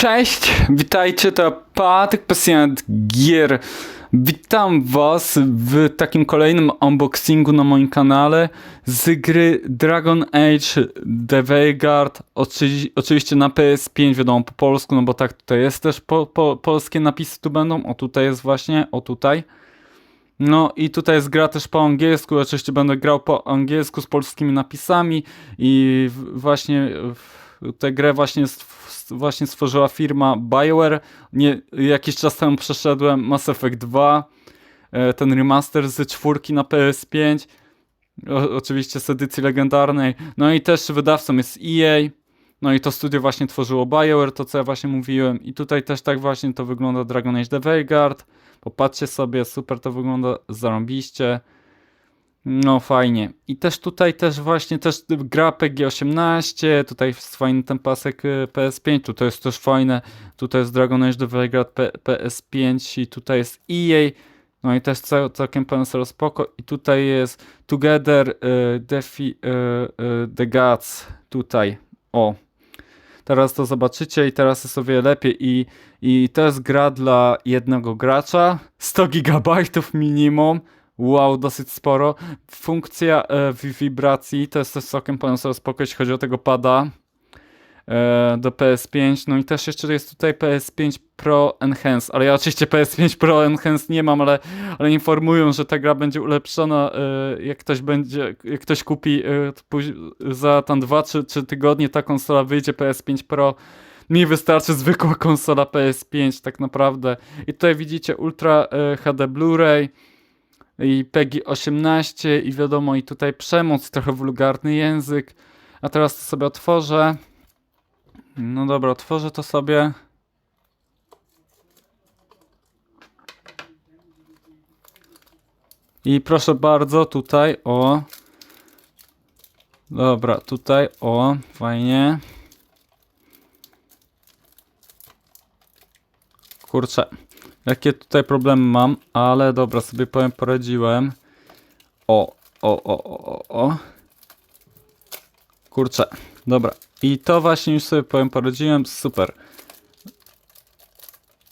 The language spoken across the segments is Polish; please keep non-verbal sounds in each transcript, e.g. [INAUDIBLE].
Cześć, witajcie, to Patryk Pasjant Gier. Witam was w takim kolejnym unboxingu na moim kanale z gry Dragon Age The Vanguard. Oczy, oczywiście na PS5, wiadomo po polsku, no bo tak tutaj jest też po, po, polskie napisy tu będą. O tutaj jest właśnie, o tutaj. No i tutaj jest gra też po angielsku, oczywiście będę grał po angielsku z polskimi napisami i właśnie w- tę grę właśnie, stw- właśnie stworzyła firma BioWare. Nie, jakiś czas temu przeszedłem Mass Effect 2, e, ten remaster z czwórki na PS5, o, oczywiście z edycji legendarnej. No i też wydawcą jest EA. No i to studio właśnie tworzyło BioWare, to co ja właśnie mówiłem. I tutaj też tak właśnie to wygląda Dragon Age The Vanguard. Popatrzcie sobie, super to wygląda, zarąbiście. No fajnie. I też tutaj też właśnie też gra PG-18, tutaj jest fajny ten pasek y, PS5, tutaj jest też fajne, tutaj jest Dragon Age The P- PS5 i tutaj jest EA, no i też cał, całkiem pełen serio spoko. I tutaj jest Together y, Defi, y, The Gods, tutaj, o. Teraz to zobaczycie i teraz jest wiele lepiej. I, i to jest gra dla jednego gracza, 100 GB minimum, Wow, dosyć sporo. Funkcja e, wi- wibracji to jest też całkiem serio spoko, jeśli chodzi o tego pada e, do PS5. No i też jeszcze jest tutaj PS5 Pro Enhance, ale ja oczywiście PS5 Pro Enhance nie mam, ale, ale informują, że ta gra będzie ulepszona, e, jak ktoś będzie, jak ktoś kupi e, za tam 2 czy 3 tygodnie ta konsola wyjdzie PS5 Pro. Mi wystarczy zwykła konsola PS5 tak naprawdę. I tutaj widzicie Ultra e, HD Blu-ray i PEGI 18 i wiadomo i tutaj przemoc, trochę wulgarny język. A teraz to sobie otworzę. No dobra, otworzę to sobie. I proszę bardzo, tutaj o. Dobra, tutaj o, fajnie. Kurczę, jakie tutaj problemy mam, ale dobra, sobie powiem, poradziłem. O, o, o, o, o, o. Kurczę, dobra. I to właśnie już sobie powiem, poradziłem, super.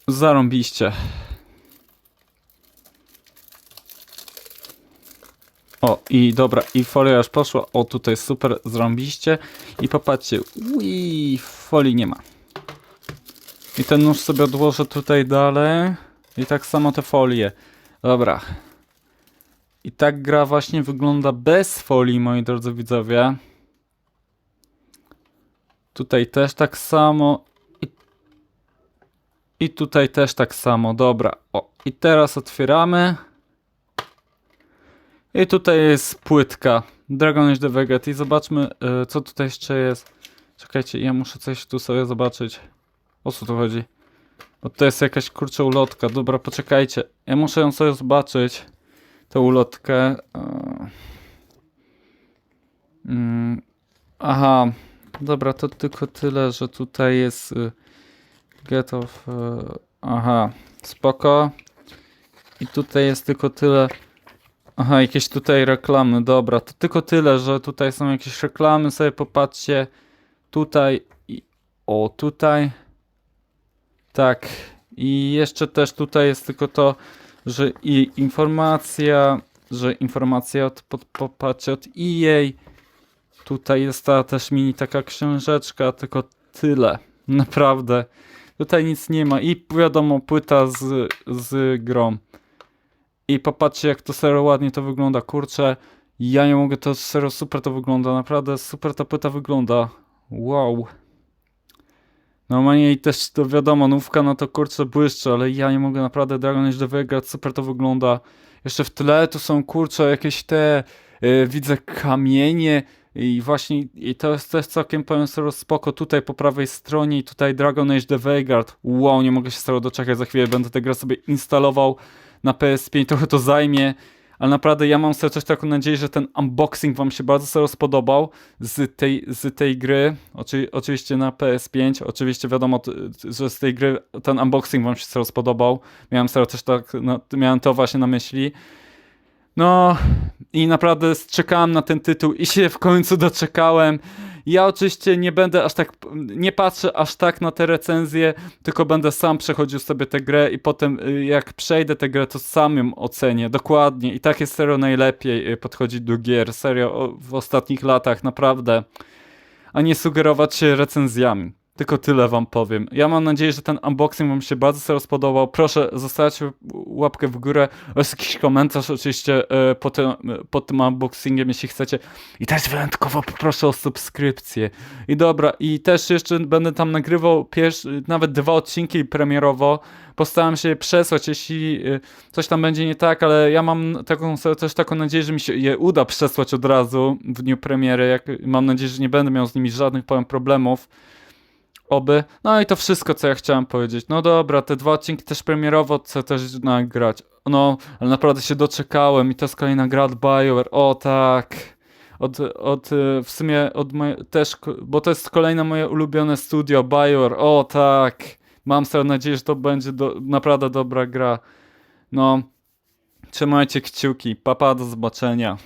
Zarąbiście. O, i dobra, i folia już poszła. O, tutaj super, zarąbiście. I popatrzcie, ui, folii nie ma. I ten nóż sobie odłożę tutaj dalej. I tak samo te folie. Dobra. I tak gra właśnie wygląda bez folii, moi drodzy widzowie. Tutaj też tak samo. I, tutaj też tak samo. Dobra. O, i teraz otwieramy. I tutaj jest płytka. Dragon Age The Vegat. I zobaczmy, y, co tutaj jeszcze jest. Czekajcie, ja muszę coś tu sobie zobaczyć. O co tu chodzi? Bo to jest jakaś kurczę ulotka. Dobra, poczekajcie. Ja muszę ją sobie zobaczyć. Tę ulotkę. E, Mm, aha. Dobra, to tylko tyle, że tutaj jest y, get of... y, Aha, spoko. I tutaj jest tylko tyle... Aha, jakieś tutaj reklamy. Dobra, to tylko tyle, że tutaj są jakieś reklamy. Sobie popatrzcie. Tutaj i... O, tutaj. Tak. I jeszcze też tutaj jest tylko to, że i informacja, że informacja od, pod, popatrzcie od EA. Tutaj jest ta też mini taka książeczka, tylko tyle. [LAUGHS] Naprawdę. Tutaj nic nie ma. I wiadomo, płyta z, z grą. I popatrzcie, jak to serio ładnie to wygląda. Kurczę, ja nie mogę, to serio super to wygląda. Naprawdę super ta płyta wygląda. Wow. Normalnie i też to wiadomo, nówka no to kurczę błyszczy, ale ja nie mogę naprawdę Dragon Age Vanguard, super to wygląda. Jeszcze w tle tu są kurczę jakieś te, y, widzę kamienie i właśnie i to jest też całkiem powiem sobie spoko tutaj po prawej stronie i tutaj Dragon Age The Vanguard. Wow, nie mogę się z tego doczekać, za chwilę będę tę grę sobie instalował na PS5, trochę to zajmie. Ale naprawdę ja mam sobie też taką nadzieję, że ten unboxing wam się bardzo serio spodobał z tej, z tej gry. Oczy, oczywiście na PS5. Oczywiście wiadomo, że z tej gry ten unboxing wam się serio spodobał. Miałem serio też tak, no, miałem to właśnie na myśli. No i naprawdę czekałem na ten tytuł i się w końcu doczekałem. Ja oczywiście nie będę aż tak, nie patrzę aż tak na te recenzje, tylko będę sam przechodził sobie tę grę i potem y, jak przejdę tę grę, to sam ją ocenię, dokładnie. I tak jest serio najlepiej y, podchodzić do gier, serio w ostatnich latach, naprawdę. A nie sugerować się recenzjami. Tylko tyle wam powiem. Ja mam nadzieję, że ten unboxing wam się bardzo serio spodobał. Proszę zostawiać łapkę w górę oraz jakiś komentarz oczywiście e, pod, tym, pod tym unboxingiem, jeśli chcecie. I też wyjątkowo poproszę o subskrypcję. I dobra, i też jeszcze będę tam nagrywał nawet dwa odcinki premierowo. Postaram się przesłać, jeśli e, coś tam będzie nie tak, ale ja mam taką, też taką nadzieję, że mi się je uda przesłać od razu w dniu premiery. Jak, mam nadzieję, że nie będę miał z nimi żadnych problemów. Oby. No i to wszystko, co ja chciałem powiedzieć. No dobra, te dwa odcinki też premierowo chcę też nagrać. No, ale naprawdę się doczekałem i to jest kolejna gra od BioWare. O tak. Od, od y, w sumie od moje, też, bo to jest kolejne moje ulubione studio BioWare. O tak. Mam sobie nadzieję, że to będzie do, naprawdę dobra gra. No, trzymajcie kciuki. Papa, do zobaczenia.